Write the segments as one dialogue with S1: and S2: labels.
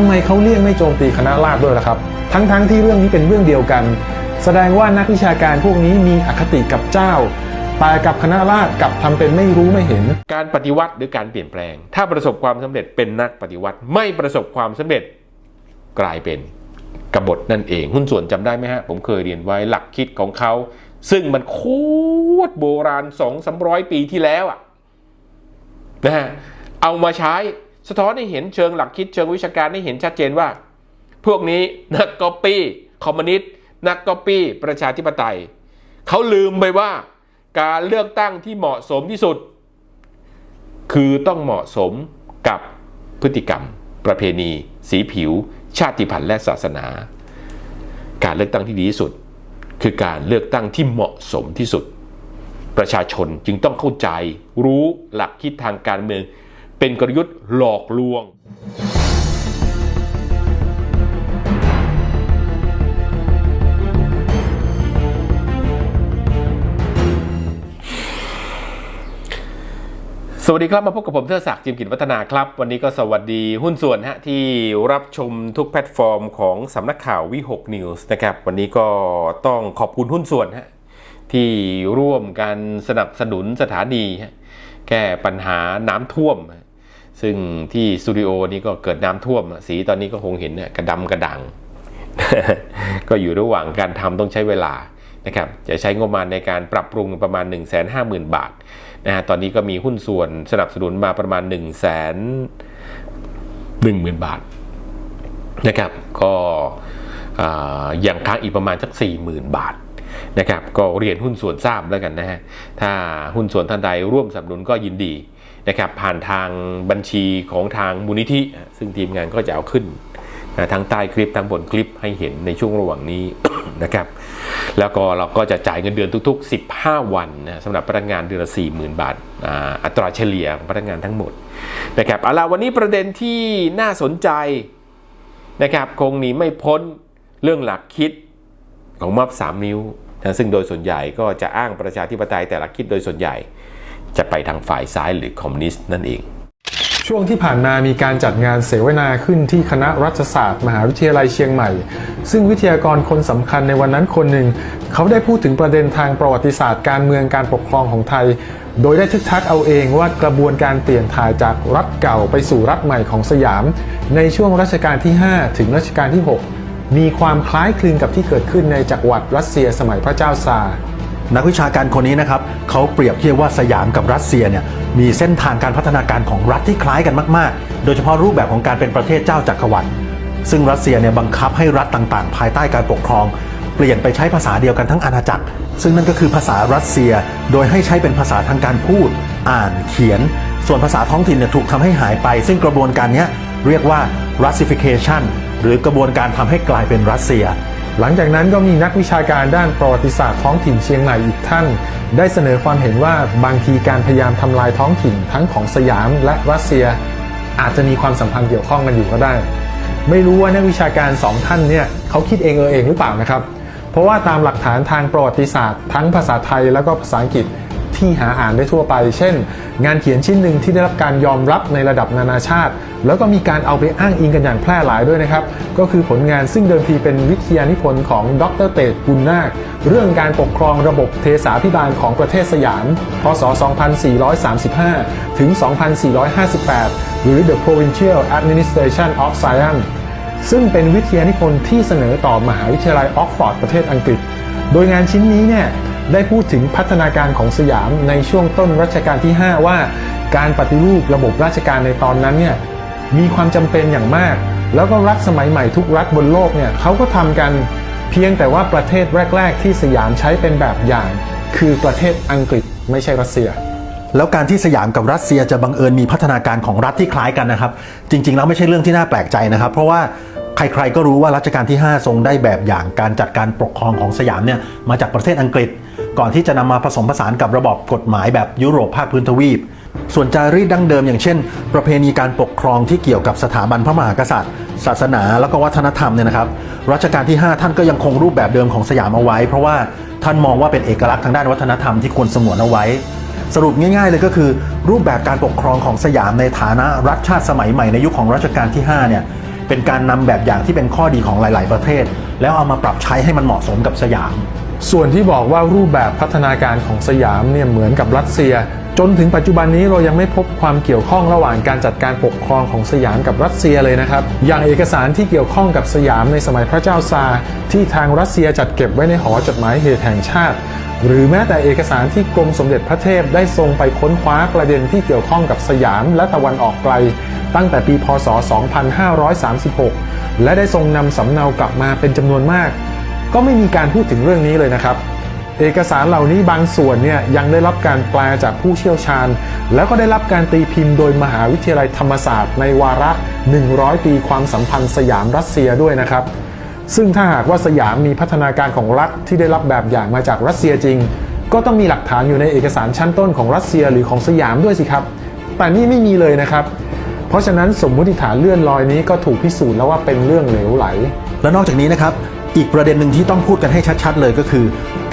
S1: ทำไมเขาเลี่ยงไม่โจมตีคณะราษฎรด้วยล่ะครับ ทั้งๆทที่เรื่องนี้เป็นเรื่องเดียวกัน แสดงว่านักวิชาการพวกนี้มีอคติกับเจ้าแต่กับคณะราษฎรกับทำเป็นไม่รู้ไม่เห็น
S2: การปฏิวัติหรือการเปลี่ยนแปลง ถ้าประสบความสำเร็จเป็นนักปฏิวัติ ไม่ประสบความสำเร็จกลายเป็นกบฏนั่นเอง หุ้นส่วนจำได้ไหมฮะ ผมเคยเรียนไว้หลักคิดของเขา ซึ่งมันโคตรโบราณสองสามร้อยปีที่แล้วอะนะฮะเอามาใช้ สะท้อนให้เห็นเชิงหลักคิดเชิงวิชาการให้เห็นชัดเจนว่า พวกนี้นักก๊อปปี้คอมมิวนิสต์นักก๊อปปี้ประชาธิปไตยเขาลืมไปว่าการเลือกตั้งที่เหมาะสมที่สุด คือต้องเหมาะสมกับพฤติกรรม ประเพณี สีผิว ชาติพันธุ์และศาสนา การเลือกตั้งที่ดีที่สุด คือการเลือกตั้งที่เหมาะสมที่สุด ประชาชนจึงต้องเข้าใจรู้หลักคิดทางการเมือง เป็นกลยุทธ์หลอกลวงสวัสดีครับมาพบกับผมเทอศักดิ์จิมกิจวัฒนาครับ วันนี้ก็สวัสดีหุ้นส่วนฮะที่รับชมทุกแพลตฟอร์มของสำนักข่าววิหกนิวส์นะครับวันนี้ก็ต้องขอบคุณหุ้นส่วนฮะที่ร่วมกันสนับสนุนสถานีแก้ปัญหาน้ำท่วม ซึ่งที่สตูดิโอนี้ก็เกิดน้ำท่วม สีตอนนี้ก็คงเห็นเนี่ยกระดำกระดังก็อยู่ระหว่างการทำต้องใช้เวลานะครับจะใช้งบประมาณในการปรับปรุงประมาณ 1 5 0 0 0 0 บาทนะฮะตอนนี้ก็มีหุ้นส่วนสนับสนุนมาประมาณ 1 1 0 0 0 0 บาทนะครับก็อ่ายังค้างอีกประมาณสัก 40,000 บาทนะครับก็เรียนหุ้นส่วนทราบแล้วกันนะฮะถ้าหุ้นส่วนท่านใดร่วมสนับสนุนก็ยินดี นะครับผ่านทางบัญชีของทางมูลนิธิ ซึ่งทีมงานก็จะเอาขึ้นนะทั้งใต้คลิปทั้งบนคลิปให้เห็นในช่วงระหว่างนี้นะครับ แล้วก็เราก็จะจ่ายเงินเดือนทุก ๆ 15 วันนะสำหรับพนักงานเดือนละ40,000 บาทอัตราเฉลี่ยของพนักงานทั้งหมดนะครับเอาละวันนี้ประเด็นที่น่าสนใจนะครับคงหนีไม่พ้นเรื่องหลักคิดของม็อบสามนิ้วนะซึ่งโดยส่วนใหญ่ก็จะอ้างประชาธิปไตยแต่หลักคิดโดยส่วนใหญ่ จะไปทางฝ่ายซ้ายหรือคอมมิวนิสต์นั่นเอง
S1: ช่วงที่ผ่านมามีการจัดงานเสวนาขึ้นที่คณะรัฐศาสตร์ มหาวิทยาลัยเชียงใหม่ ซึ่งวิทยากรคนสำคัญในวันนั้นคนหนึ่ง เขาได้พูดถึงประเด็นทางประวัติศาสตร์การเมืองการปกครองของไทย โดยได้ทึกทักเอาเองว่ากระบวนการเปลี่ยนถ่ายจากรัฐเก่าไปสู่รัฐใหม่ของสยาม ในช่วงรัชกาลที่ 5 ถึงรัชกาลที่ 6 มีความคล้ายคลึงกับที่เกิดขึ้นในจักรวรรดิรัสเซียสมัยพระเจ้าซาร์
S3: นักวิชาการคนนี้นะครับเขาเปรียบเทียบว่าสยามกับรัสเซียเนี่ยมีเส้นทางการพัฒนาการของรัฐที่คล้ายกันมากๆ โดยเฉพาะรูปแบบของการเป็นประเทศเจ้าจักรวรรดิซึ่งรัสเซียเนี่ยบังคับให้รัฐต่างๆ ภายใต้การปกครอง เปลี่ยนไปใช้ภาษาเดียวกันทั้งอาณาจักร ซึ่งนั่นก็คือภาษารัสเซีย โดยให้ใช้เป็นภาษาทางการพูด อ่านเขียน ส่วนภาษาท้องถิ่นเนี่ยถูกทำให้หายไป ซึ่งกระบวนการนี้เรียกว่า Russification หรือกระบวนการทำให้กลายเป็นรัสเซีย
S1: หลังจากนั้นก็มีนักวิชาการด้านประวัติศาสตร์ท้องถิ่นเชียงใหม่อีกท่าน ได้เสนอความเห็นว่าบางทีการพยายามทำลายท้องถิ่นทั้งของสยามและรัสเซีย อาจจะมีความสัมพันธ์เกี่ยวข้องกันอยู่ก็ได้ ไม่รู้ว่านักวิชาการสองท่านเนี่ยเขาคิดเองเออเองหรือเปล่านะครับ เพราะว่าตามหลักฐานทางประวัติศาสตร์ ทั้งภาษาไทยแล้วก็ภาษาอังกฤษที่หาอ่านได้ทั่วไป เช่น งานเขียนชิ้นหนึ่งที่ได้รับการยอมรับในระดับนานาชาติ แล้วก็มีการเอาไปอ้างอิงกันอย่างแพร่หลายด้วยนะครับ ก็คือผลงานซึ่งเดิมทีเป็นวิทยานิพนธ์ของดรเตดบุญนาค เรื่องการปกครองระบบเทสาพิบาลของประเทศสยาม พศ 2435 ถึง 2458 หรือ The Provincial Administration of Siam ซึ่งเป็นวิทยานิพนธ์ที่เสนอต่อมหาวิทยาลัยออกฟอร์ดประเทศอังกฤษ โดยงานชิ้นนี้เนี่ย ได้พูดถึงพัฒนาการของสยามในช่วงต้นรัชกาลที่ 5 ว่า การปฏิรูประบบราชการในตอนนั้นเนี่ยมีความจำเป็นอย่างมาก แล้วก็รัฐสมัยใหม่ทุกรัฐบนโลกเนี่ยเขาก็ทำกันเพียงแต่ว่าประเทศแรก ๆ ที่สยามใช้เป็นแบบอย่าง คือประเทศอังกฤษไม่ใช่รัสเซีย
S3: แล้วการที่สยามกับรัสเซียจะบังเอิญมีพัฒนาการของรัฐที่คล้ายกันนะครับ จริง ๆ แล้วไม่ใช่เรื่องที่น่าแปลกใจนะครับ เพราะว่าใครๆก็รู้ว่ารัชกาลที่ 5 ทรงได้แบบอย่างการจัดการปกครองของสยามเนี่ยมาจากประเทศอังกฤษ ก่อนที่จะนำมาผสมผสานกับระบอบกฎหมายแบบยุโรปภาคพื้นทวีป ส่วนจารีตดั้งเดิมอย่างเช่น ประเพณีการปกครองที่เกี่ยวกับสถาบันพระมหากษัตริย์ ศาสนาแล้วก็วัฒนธรรมเนี่ยนะครับรัชกาลที่ 5 ท่านก็ยังคงรูปแบบเดิมของสยามเอาไว้ เพราะว่าท่านมองว่าเป็นเอกลักษณ์ทางด้านวัฒนธรรมที่ควรสงวนเอาไว้สรุปง่ายๆเลยก็คือ รูปแบบการปกครองของสยามในฐานะรัฐชาติสมัยใหม่ในยุคของรัชกาลที่ 5 เนี่ย เป็นการนำแบบอย่างที่เป็นข้อดีของหลาย ๆ ประเทศ แล้วเอามาปรับใช้ให้มันเหมาะสมกับสยาม
S1: ส่วนที่บอกว่ารูปแบบพัฒนาการของสยามเนี่ยเหมือนกับรัสเซีย จนถึงปัจจุบันนี้เรายังไม่พบความเกี่ยวข้องระหว่างการจัดการปกครองของสยามกับรัสเซียเลยนะครับ อย่างเอกสารที่เกี่ยวข้องกับสยามในสมัยพระเจ้าซาที่ทางรัสเซียจัดเก็บไว้ในหอจดหมายเหตุแห่งชาติ หรือแม้แต่เอกสารที่กรมสมเด็จพระเทพได้ทรงไปค้นคว้าประเด็นที่เกี่ยวข้องกับสยามและตะวันออกไกล ตั้งแต่ปีพศ 2536 และได้ทรงนำสำเนากลับมาเป็นจำนวนมาก ก็ไม่มีการพูดถึงเรื่องนี้เลยนะครับ เอกสารเหล่านี้บางส่วนเนี่ยยังได้รับการแปลจากผู้เชี่ยวชาญ แล้วก็ได้รับการตีพิมพ์โดยมหาวิทยาลัยธรรมศาสตร์ในวาระ 100 ปีความสัมพันธ์สยามรัสเซียด้วยนะครับ ซึ่งถ้าหากว่าสยามมีพัฒนาการของรัฐที่ได้รับแบบอย่างมาจากรัสเซียจริง ก็ต้องมีหลักฐานอยู่ในเอกสารชั้นต้นของรัสเซียหรือของสยามด้วยสิครับ แต่นี่ไม่มีเลยนะครับเพราะฉะนั้นสมมติฐานเลื่อนลอยนี้ก็ถูกพิสูจน์แล้วว่าเป็นเรื่องเหลวไหล
S3: และนอกจากนี้นะครับ อีกประเด็นหนึ่งที่ต้องพูดกันให้ชัดๆเลยก็คือ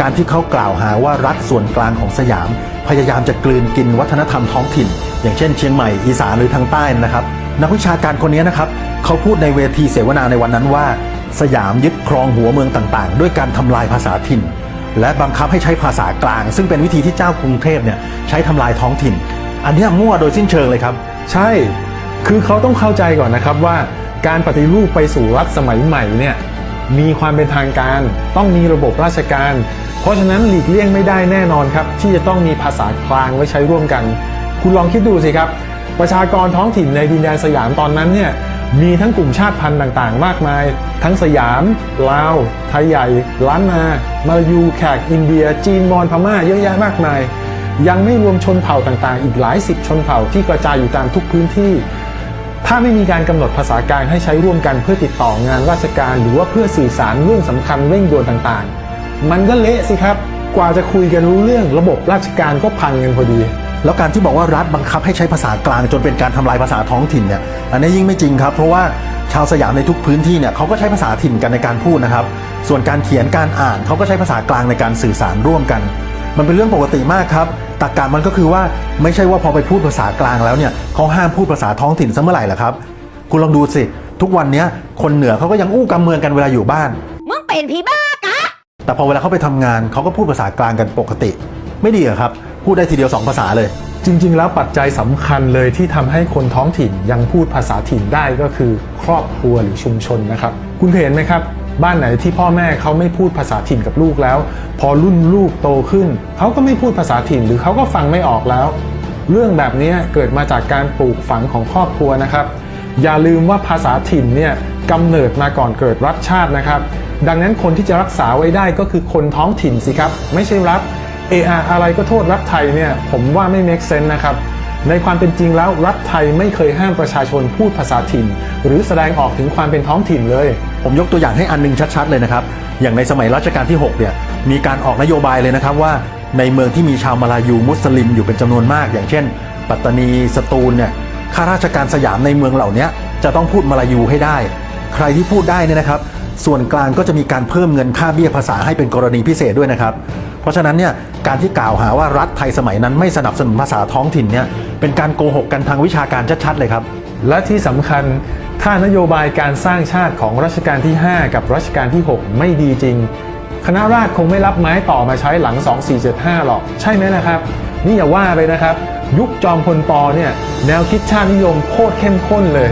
S3: การที่เขากล่าวหาว่ารัฐส่วนกลางของสยาม พยายามจะกลืนกินวัฒนธรรมท้องถิ่น อย่างเช่นเชียงใหม่อีสานหรือทางใต้นะครับ นักวิชาการคนนี้นะครับเขาพูดในเวทีเสวนาในวันนั้นว่า สยามยึดครองหัวเมืองต่างๆ ด้วยการทำลายภาษาถิ่น และบังคับให้ใช้ภาษากลาง ซึ่งเป็นวิธีที่เจ้ากรุงเทพเนี่ยใช้ทำลายท้องถิ่น อันนี้มั่วโดยสิ้นเชิงเลยครับ
S1: ใช่ คือเขาต้องเข้าใจก่อนนะครับว่า การปฏิรูปไปสู่รัฐสมัยใหม่เนี่ย มีความเป็นทางการ ต้องมีระบบราชการ เพราะฉะนั้นหลีกเลี่ยงไม่ได้แน่นอนครับ ที่จะต้องมีภาษากลางไว้ใช้ร่วมกัน คุณลองคิดดูสิครับ ประชากรท้องถิ่นในดินแดนสยามตอนนั้นเนี่ยมีทั้งกลุ่มชาติพันธุ์ต่างๆ มากมาย ทั้งสยาม ลาว ไทยใหญ่ ล้านนา มาลายูแขก อินเดีย จีน มอญ พม่า เยอะแยะมากมาย ยังไม่รวมชนเผ่าต่างๆ อีกหลายสิบชนเผ่าที่กระจายอยู่ตามทุกพื้นที่ ถ้าไม่มีการกำหนดภาษากลางให้ใช้ร่วมกันเพื่อติดต่องานราชการ หรือว่าเพื่อสื่อสารเรื่องสำคัญเร่งด่วนต่างๆ มันก็เละสิครับ กว่าจะคุยกันรู้เรื่องระบบราชการก็พังกันพอดี
S3: แล้วการที่บอกว่ารัฐบังคับให้ใช้ภาษากลางจนเป็นการทำลายภาษาท้องถิ่นเนี่ยอันนี้ยิ่งไม่จริงครับ เพราะว่าชาวสยามในทุกพื้นที่เนี่ยเขาก็ใช้ภาษาถิ่นกันในการพูดนะครับ ส่วนการเขียนการอ่านเขาก็ใช้ภาษากลางในการสื่อสารร่วมกัน มันเป็นเรื่องปกติมากครับ ตรกการมันก็คือว่าไม่ใช่ว่าพอไปพูดภาษากลางแล้วเนี่ยเขาห้ามพูดภาษาท้องถิ่นซะเมื่อไหร่ล่ะครับ คุณลองดูสิ ทุกวันเนี้ยคนเหนือเขาก็ยังอู้กำเมืองกันเวลาอยู่บ้าน
S4: มึงเป็นผีบ้ากะ
S3: แต่พอเวลาเขาไปทำงานเขาก็พูดภาษากลางกันปกติ ไม่ดีเหรอครับ พูดได้ทีเดียวสองภาษาเลย
S1: จริงๆ แล้วปัจจัยสำคัญเลยที่ทำให้คนท้องถิ่นยังพูดภาษาถิ่นได้ก็คือครอบครัวหรือชุมชนนะครับ คุณเคยเห็นไหมครับ บ้านไหนที่พ่อแม่เขาไม่พูดภาษาถิ่นกับลูกแล้ว พอรุ่นลูกโตขึ้น เขาก็ไม่พูดภาษาถิ่นหรือเขาก็ฟังไม่ออกแล้ว เรื่องแบบนี้เกิดมาจากการปลูกฝังของครอบครัวนะครับ อย่าลืมว่าภาษาถิ่นเนี่ยกำเนิดมาก่อนเกิดรัฐชาตินะครับ ดังนั้นคนที่จะรักษาไว้ได้ก็คือคนท้องถิ่นสิครับ ไม่ใช่รัฐเอออะไรก็โทษรัฐไทยเนี่ยผมว่าไม่ make sense นะครับ ในความเป็นจริงแล้วรัฐไทยไม่เคยห้ามประชาชนพูดภาษาถิ่น หรือแสดงออกถึงความเป็นท้องถิ่นเลย
S3: ผมยกตัวอย่างให้อันหนึงชัดๆเลยนะครับ อย่างในสมัยรัชกาลที่ 6 เนี่ย มีการออกนโยบายเลยนะครับว่า ในเมืองที่มีชาวมาลายูมุสลิมอยู่เป็นจำนวนมาก อย่างเช่น ปัตตานีสตูลเนี่ยข้าราชการสยามในเมืองเหล่านี้จะต้องพูดมาลายูให้ได้ ใครที่พูดได้เนี่ยนะครับ ส่วนกลางก็จะมีการเพิ่มเงินค่าเบี้ยภาษาให้เป็นกรณีพิเศษด้วยนะครับ เพราะฉะนั้นเนี่ยการที่กล่าวหาว่ารัฐไทยสมัยนั้นไม่สนับสนุนภาษาท้องถิ่นเนี่ยเป็นการโกหกกันทางวิชาการชัดๆเลยครับ
S1: และที่สำคัญถ้านโยบายการสร้างชาติของรัชกาลที่ 5 กับรัชกาลที่ 6 ไม่ดีจริง คณะราษฎรคงไม่รับไม้ต่อมาใช้หลัง 2475 หรอก ใช่ไหมนะครับ นี่อย่าว่าไปนะครับ ยุคจอมพลปอเนี่ยแนวคิดชาตินิยมโคตรเข้มข้นเลย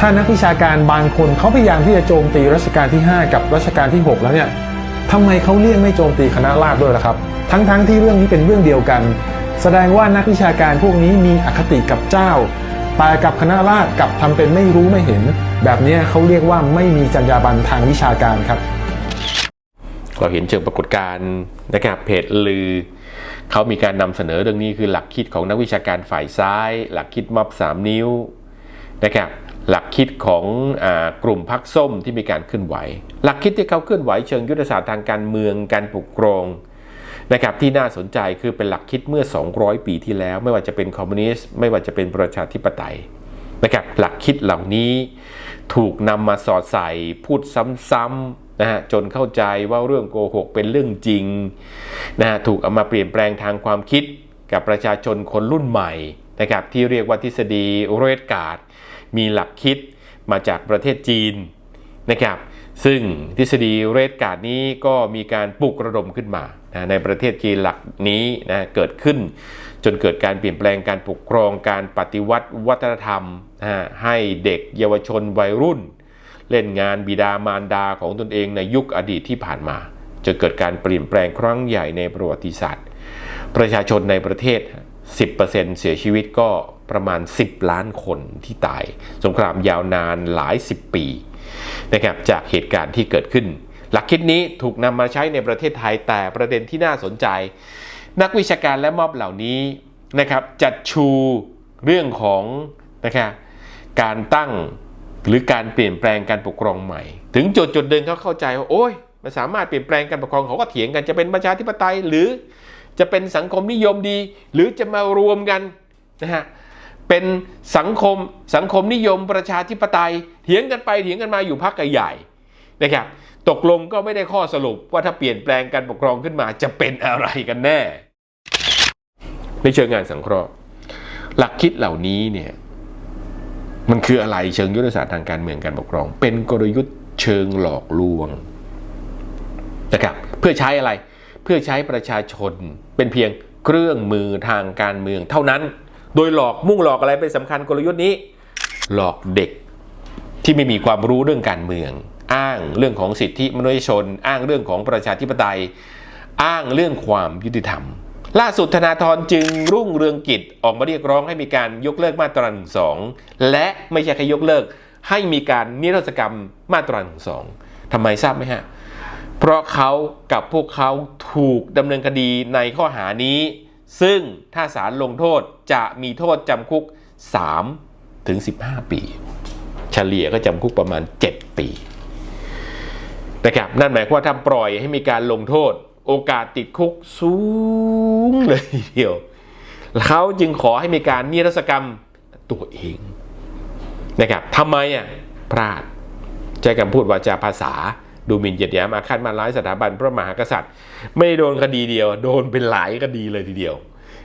S1: ถ้านักวิชาการบางคนเขาพยายามที่จะโจมตีรัชกาลที่ 5 กับรัชกาลที่ 6 แล้วเนี่ยทำไมเขาเลี่ยงไม่โจมตีคณะราษฎรด้วยล่ะครับ ทั้งๆที่เรื่องนี้เป็นเรื่องเดียวกัน แสดงว่านักวิชาการพวกนี้มีอคติกับเจ้าแต่กับคณะราษฎรกับทำเป็นไม่รู้ไม่เห็น แบบนี้เขาเรียกว่าไม่มีจรรยาบรรณทางวิชาการครับ
S2: เราเห็นเชิงปรากฏการณ์นะครับเพจลือเขามีการนำเสนอเรื่องนี้คือหลักคิดของนักวิชาการฝ่ายซ้าย หลักคิดม็อบสามนิ้วนะครับ หลักคิดของอกลุ่มพักส้มที่มีการเคลื่อนไหว หลักคิดที่เขาเคลื่อนไหวเชิงยุทธศาสตร์ทางการเมืองการปกครองนะครับที่น่าสนใจคือเป็นหลักคิดเมื่อ 200 ปีที่แล้ว ไม่ว่าจะเป็นคอมมิวนิสต์ไม่ว่าจะเป็นประชาธิปไตยนะครับหลักคิดเหล่านี้ถูกนำมาสอดใส่พูดซ้ำๆนะฮะจนเข้าใจว่าเรื่องโกหกเป็นเรื่องจริงนะฮะถูกเอามาเปลี่ยนแปลงทางความคิดกับประชาชนคนรุ่นใหม่นะครับที่เรียกว่าทฤษฎีเรดการ์ด มีหลักคิดมาจากประเทศจีนนะครับซึ่งทฤษฎีเรดการ์ดนี้ก็มีการปลุกระดมขึ้นมานะในประเทศจีนหลักนี้นะเกิดขึ้น จนเกิดการเปลี่ยนแปลงการปกครองการปฏิวัติวัฒนธรรมนะให้เด็กเยาวชนวัยรุ่น เล่นงานบิดามารดาของตนเองในยุคอดีตที่ผ่านมาจะเกิดการเปลี่ยนแปลงครั้งใหญ่ในประวัติศาสตร์ ประชาชนในประเทศ 10%เสียชีวิตก็ประมาณ 10 ล้านคนที่ตาย สงครามยาวนานหลาย 10 ปีนะครับจากเหตุการณ์ที่เกิดขึ้น หลักคิดนี้ถูกนำมาใช้ในประเทศไทยแต่ประเด็นที่น่าสนใจ นักวิชาการและมอบเหล่านี้นะครับจัดชูเรื่องของนะครับการตั้งหรือการเปลี่ยนแปลงการปกครองใหม่ ถึงจุดจุดหนึ่เขาเข้าใจว่าโอ้ยมันสามารถเปลี่ยนแปลงการปกครองเขาก็เถียงกันจะเป็นประชาธิปไตยหรือ จะเป็นสังคมนิยมดี หรือจะมารวมกันนะฮะเป็นสังคมสังคมนิยมประชาธิปไตยเถียงกันไปเถียงกันมาอยู่พักใหญ่ๆนะครับตกลงก็ไม่ได้ข้อสรุปว่าถ้าเปลี่ยนแปลงการปกครองขึ้นมาจะเป็นอะไรกันแน่ ในเชิงงานสังเคราะห์ หลักคิดเหล่านี้เนี่ยมันคืออะไรเชิงยุทธศาสตร์ทางการเมืองการปกครอง เป็นกลยุทธ์เชิงหลอกลวงนะครับเพื่อใช้อะไร เพื่อใช้ประชาชน เป็นเพียงเครื่องมือทางการเมืองเท่านั้น โดยหลอกมุ่งหลอกอะไรเป็นสำคัญกลยุทธ์นี้ หลอกเด็กที่ไม่มีความรู้เรื่องการเมือง อ้างเรื่องของสิทธิมนุษยชน อ้างเรื่องของประชาธิปไตย อ้างเรื่องความยุติธรรม ล่าสุดธนาธรจึงรุ่งเรืองกิจออกมาเรียกร้องให้มีการยกเลิกมาตรา1นึและไม่ใช่แค่ยกเลิก ให้มีการนิรโทษกรรมมาตรา1นึทำไมทราบไหมฮะ เพราะเขากับพวกเขาถูกดำเนินคดีในข้อหานี้ ซึ่งถ้าศาลลงโทษจะมีโทษจำคุก 3 ถึง 15 ปี เฉลี่ยก็จำคุกประมาณ 7 ปีนะครับนั่นหมายความว่าถ้าปล่อยให้มีการลงโทษ โอกาสติดคุกสูงเลยทีเดียวเขาจึงขอให้มีการนิรศกรรมตัวเองนะครับทำไมอะพลาดใช้คำพูดวาจาภาษา ดูหมิ่นเหยียดหยามอาฆาตมาร้ายสถาบันพระมหากษัตริย์ ไม่โดนคดีเดียว โดนเป็นหลายคดีเลยทีเดียว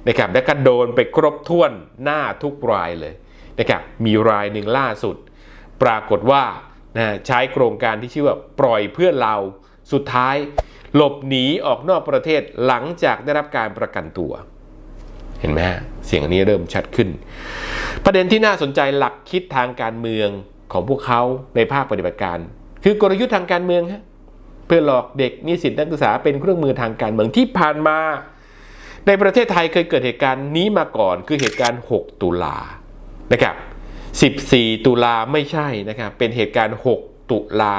S2: นะครับและก็โดนไปครบถ้วนหน้าทุกรายเลยนะครับมีรายหนึ่งล่าสุด ปรากฏว่านะใช้โครงการที่ชื่อว่าปล่อยเพื่อนเราสุดท้าย หลบหนีออกนอกประเทศหลังจากได้รับการประกันตัว เห็นไหมฮะเสียงอันนี้เริ่มชัดขึ้น ประเด็นที่น่าสนใจหลักคิดทางการเมืองของพวกเขาในภาคปฏิบัติการ คือกลยุทธ์ทางการเมืองฮะเพื่อหลอกเด็กนิสิตนักศึกษาเป็นเครื่องมือทางการเมืองที่ผ่านมา ในประเทศไทยเคยเกิดเหตุการณ์นี้มาก่อน คือเหตุการณ์ 6 ตุลานะครับ14 ตุลาไม่ใช่นะครับเป็นเหตุการณ์ 6 ตุลา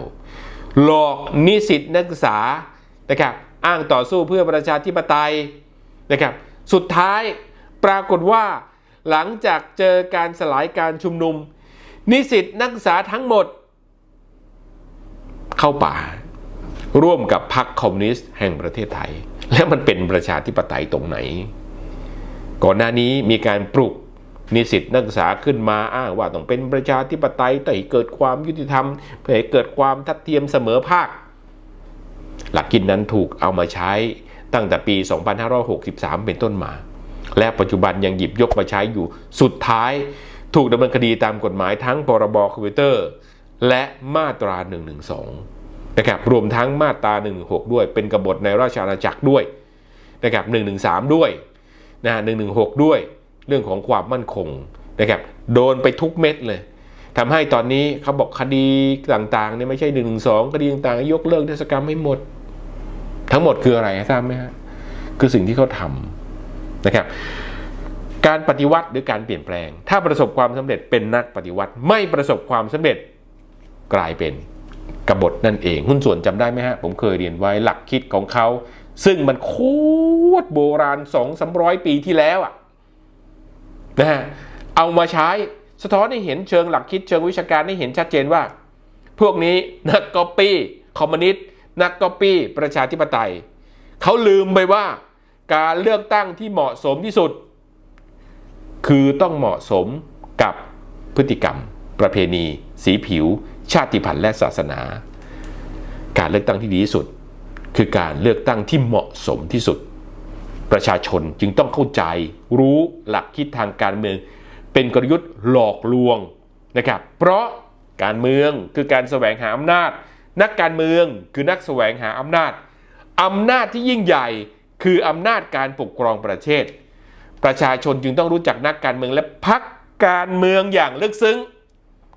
S2: 19 หลอกนิสิตนักศึกษานะครับอ้างต่อสู้เพื่อประชาธิปไตยนะครับสุดท้ายปรากฏว่า หลังจากเจอการสลายการชุมนุม นิสิตนักศึกษาทั้งหมด เข้าป่า ร่วมกับพรรคคอมมิวนิสต์แห่งประเทศไทย แล้วมันเป็นประชาธิปไตยตรงไหน ก่อนหน้านี้มีการปลุกนิสิตนักศึกษาขึ้นมาอ้างว่าต้องเป็นประชาธิปไตยแต่ให้เกิดความยุติธรรมเพื่อให้เกิดความทัดเทียมเสมอภาค หลักคิดนั้นถูกเอามาใช้ตั้งแต่ปี 2563 เป็นต้นมา และปัจจุบันยังหยิบยกมาใช้อยู่สุดท้าย ถูกดำเนินคดีตามกฎหมายทั้งพรบคอมพิวเตอร์ และมาตรา 112 นะครับ รวมทั้งมาตรา 116 ด้วย เป็นกบฏในราชอาณาจักรด้วยนะครับ 113 ด้วยนะ116 ด้วย เรื่องของความมั่นคงนะครับ โดนไปทุกเม็ดเลยทำให้ตอนนี้เขาบอกคดีต่างๆเนี่ยไม่ใช่1นึคดีต่างๆ ยกเลิกเทศกรรมให้หมด ทั้งหมดคืออะไรทราบไหมฮะ คือสิ่งที่เขาทำนะครับการปฏิวัติหรือการเปลี่ยนแปลง ถ้าประสบความสำเร็จเป็นนักปฏิวัติ ไม่ประสบความสำเร็จ กลายเป็นกบฏนั่นเอง หุ้นส่วนจำได้ไหมฮะ ผมเคยเรียนไว้หลักคิดของเขา ซึ่งมันโคตรโบราณสองสามร้อยปีที่แล้วอะนะฮะเอามาใช้สะท้อนให้เห็นเชิงหลักคิดเชิงวิชาการให้เห็นชัดเจนว่า พวกนี้นักก๊อปปี้คอมมิวนิสต์นักก๊อปปี้ประชาธิปไตยเขาลืมไปว่าการเลือกตั้งที่เหมาะสมที่สุด คือต้องเหมาะสมกับพฤติกรรม ประเพณี สีผิว ชาติพันธุ์และศาสนา การเลือกตั้งที่ดีที่สุด คือการเลือกตั้งที่เหมาะสมที่สุด ประชาชนจึงต้องเข้าใจ รู้หลักคิดทางการเมือง เป็นกลยุทธ์หลอกลวงนะครับ เพราะการเมืองคือการแสวงหาอำนาจ นักการเมืองคือนักแสวงหาอำนาจอำนาจที่ยิ่งใหญ่คืออำนาจการปกครองประเทศ ประชาชนจึงต้องรู้จักนักการเมืองและพักการเมืองอย่างลึกซึ้ง